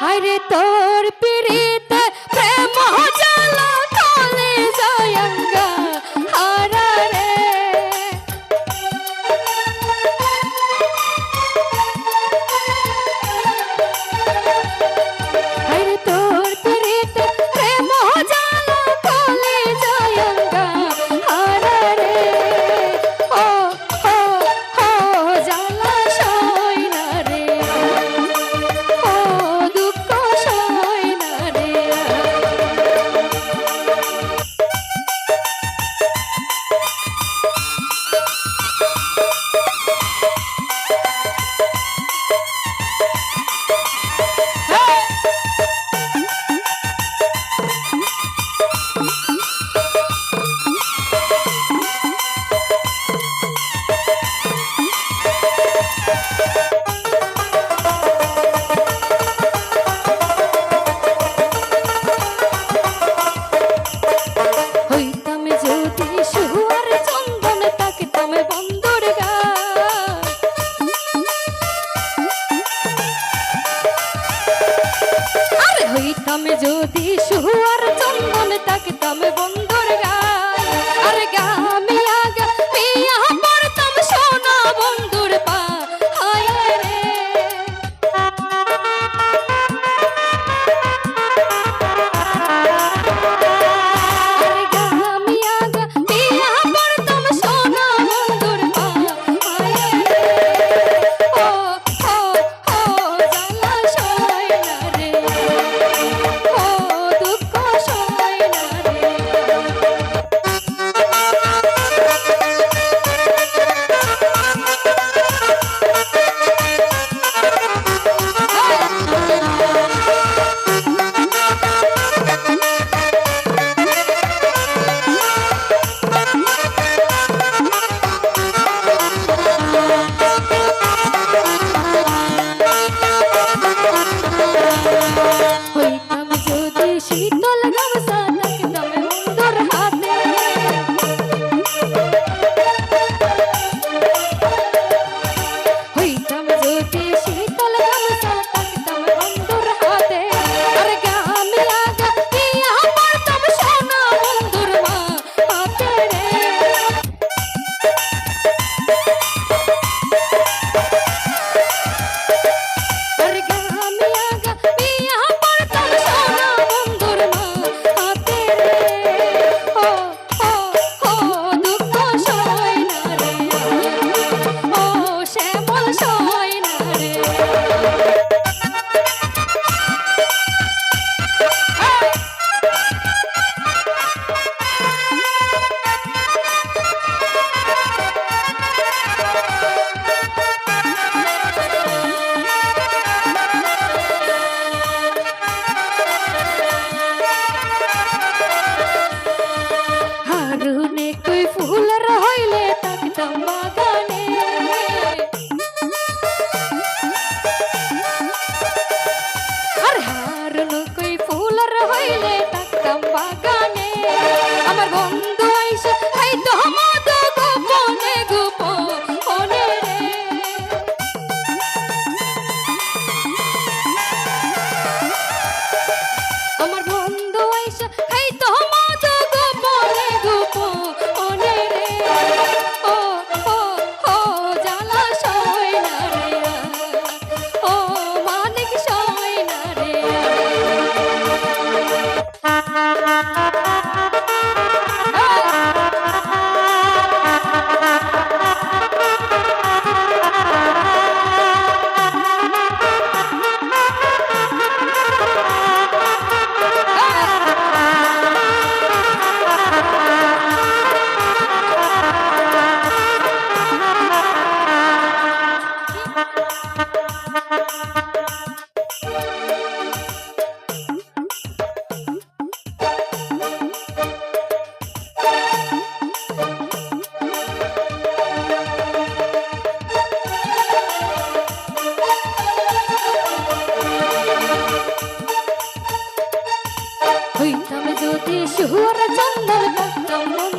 আরে তোর পিড়িত থাকতাম যদি শুয়ার চন্দন থাকতাম বন্ধু সুর চন্দন